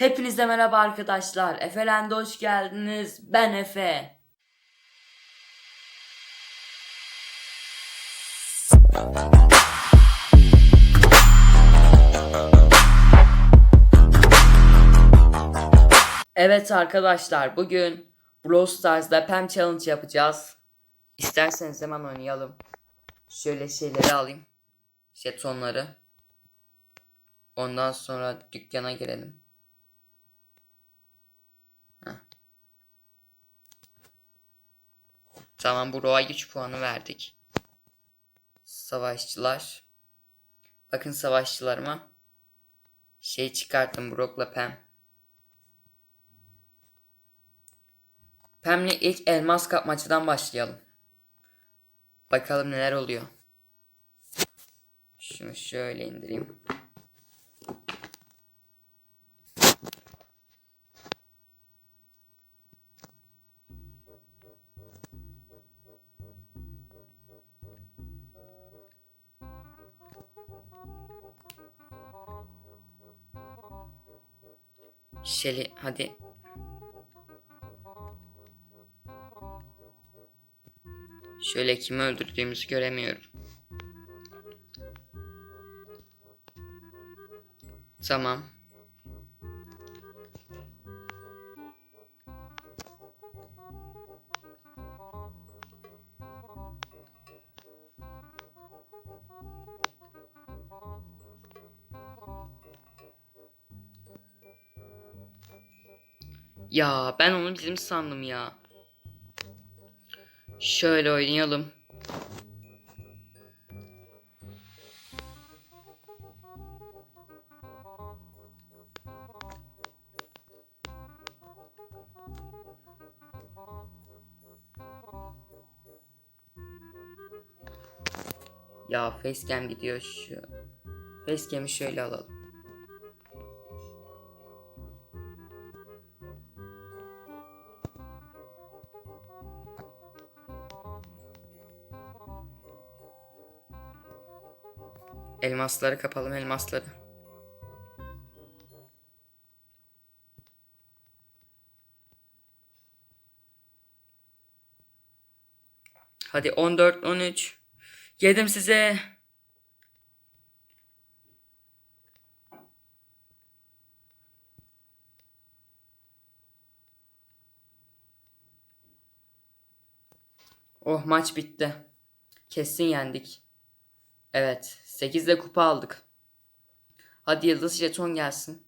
Hepinize merhaba arkadaşlar. Efelend'e hoş geldiniz. Ben Efe. Evet arkadaşlar bugün Brawl Stars'da Pam Challenge yapacağız. İsterseniz hemen oynayalım. Şöyle şeyleri alayım. Jetonları. Ondan sonra dükkana girelim. Tamam bu Roa güç puanı verdik. Savaşçılar. Bakın savaşçılarıma. Şey çıkarttım Brock'la Pam. Pam'le ilk elmas kapmacadan başlayalım. Bakalım neler oluyor. Şunu şöyle indireyim. Şeli hadi. Şöyle kimi öldürdüğümüzü göremiyorum. Tamam. Ya ben onu bizim sandım ya. Şöyle oynayalım. Ya facecam gidiyor şu. Facecam'i şöyle alalım. Elmasları kapalım elmasları. Hadi 14 13. Yedim size. Oh maç bitti. Kesin yendik. Evet. 8'de kupa aldık. Hadi yıldız jeton gelsin.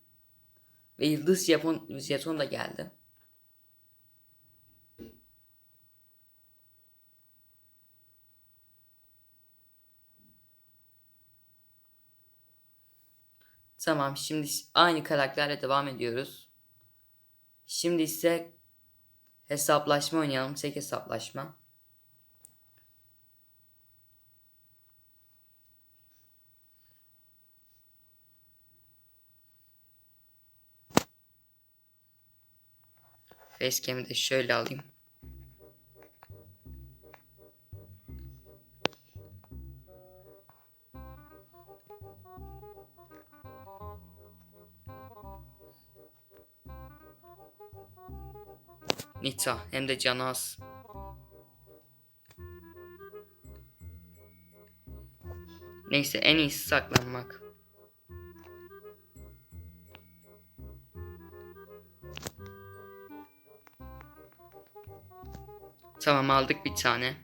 Ve yıldız jeton, jeton da geldi. Tamam şimdi aynı karakterle devam ediyoruz. Şimdi ise hesaplaşma oynayalım. Tek hesaplaşma. Facecam'i de şöyle alayım. Nita hem de canı az. Neyse en iyisi saklanmak. Tamam aldık bir tane.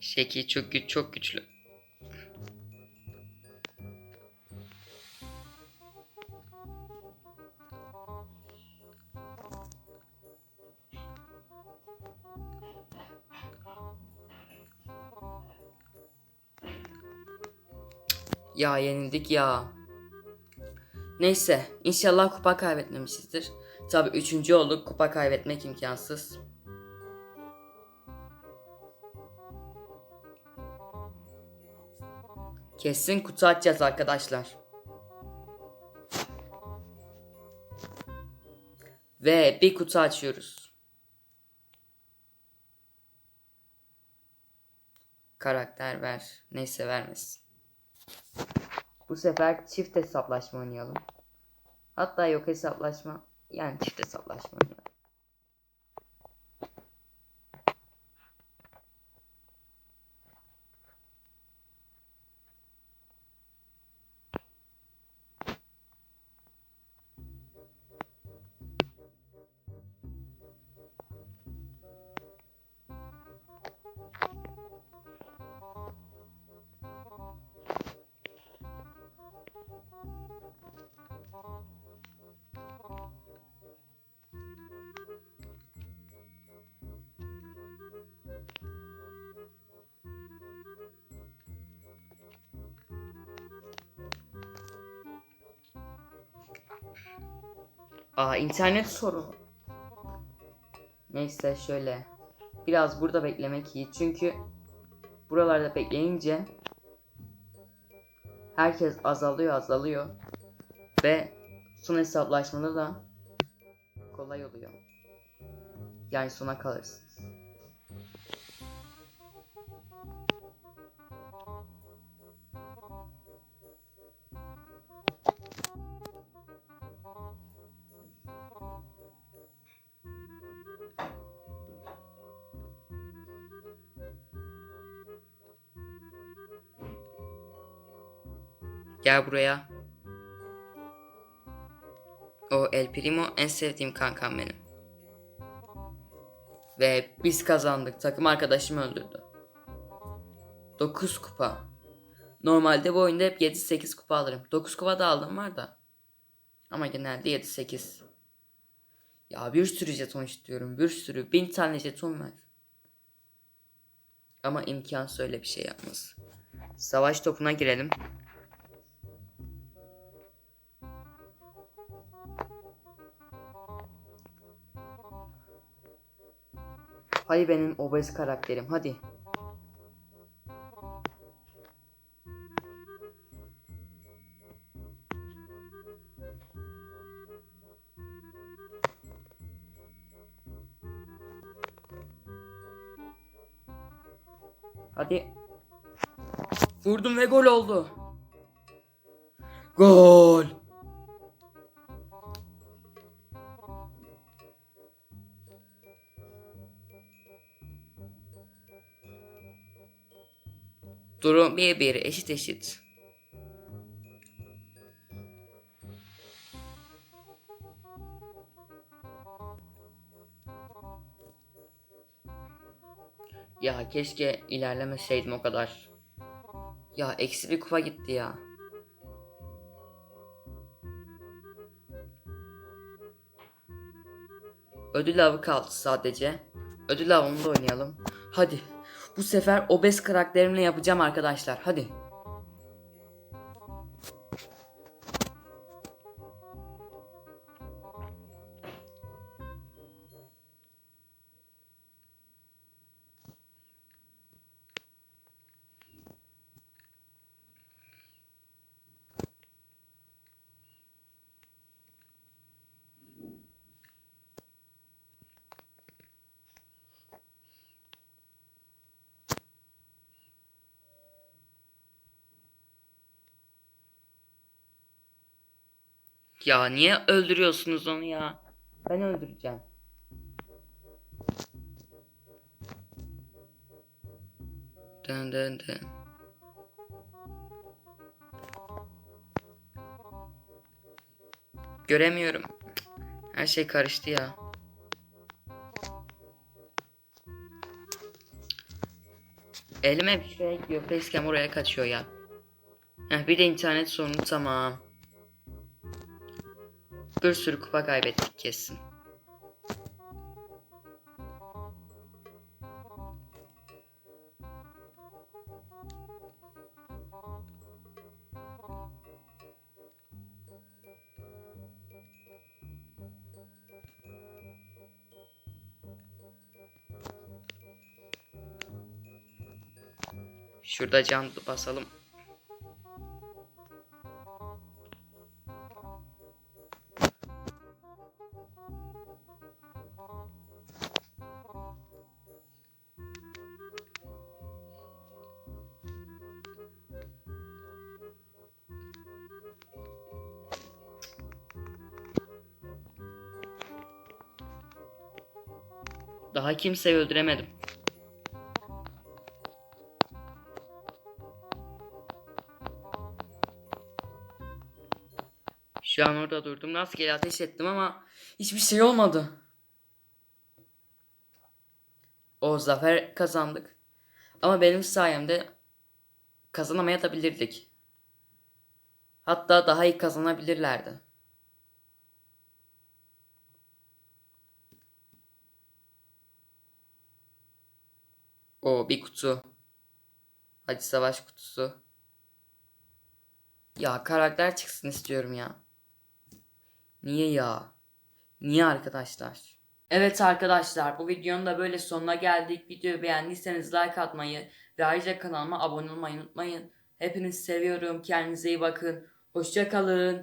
Şeki çok güç çok güçlü. Ya yenildik ya. Neyse inşallah kupa kaybetmemişizdir. Tabi üçüncü olduk kupa kaybetmek imkansız. Kesin kutu açacağız arkadaşlar. Ve bir kutu açıyoruz. Karakter ver. Neyse vermesin. Bu sefer çift hesaplaşma oynayalım. Hatta yok hesaplaşma. Yani çift hesaplaşma oynayalım. Aa internet sorunu. Neyse şöyle. Biraz burada beklemek iyi. Çünkü buralarda bekleyince herkes azalıyor azalıyor. Ve son hesaplaşmada da kolay oluyor. Yani sona kalırsınız. Gel buraya. O El Primo en sevdiğim kankam benim. Ve biz kazandık. Takım arkadaşım öldürdü. 9 kupa. Normalde bu oyunda hep 7-8 kupa alırım. 9 kupa da aldım var da. Ama genelde 7-8. Ya bir sürü jeton istiyorum. Bir sürü. Bin tane jeton ver. Ama imkansız öyle bir şey yapmaz. Savaş topuna girelim. Hadi benim obez karakterim hadi. Hadi. Vurdum ve gol oldu. Gol. Durum bir bir eşit eşit. Ya keşke ilerlemeseydim o kadar. Ya eksi bir kupa gitti ya. Ödül avı kaldı sadece. Ödül avını da oynayalım. Hadi. Bu sefer obez karakterimle yapacağım arkadaşlar. Hadi. Ya niye öldürüyorsunuz onu ya? Ben öldüreceğim. Dın dın dın. Göremiyorum. Her şey karıştı ya. Elime bir şey gidiyor. Facecam oraya kaçıyor ya. Heh, bir de internet sorunu tamam. Bir sürü kupa kaybettik kesin. Şurada can basalım. Daha kimseyi öldüremedim. Şu an orada durdum. Rastgele ateş ettim ama hiçbir şey olmadı. O zafer kazandık. Ama benim sayemde kazanamayabilirdik. Hatta daha iyi kazanabilirlerdi. O bir kutu. Hadi savaş kutusu. Ya karakter çıksın istiyorum ya. Niye ya? Niye arkadaşlar? Evet arkadaşlar bu videonun da böyle sonuna geldik. Videoyu beğendiyseniz like atmayı ve ayrıca kanalıma abone olmayı unutmayın. Hepinizi seviyorum. Kendinize iyi bakın. Hoşçakalın.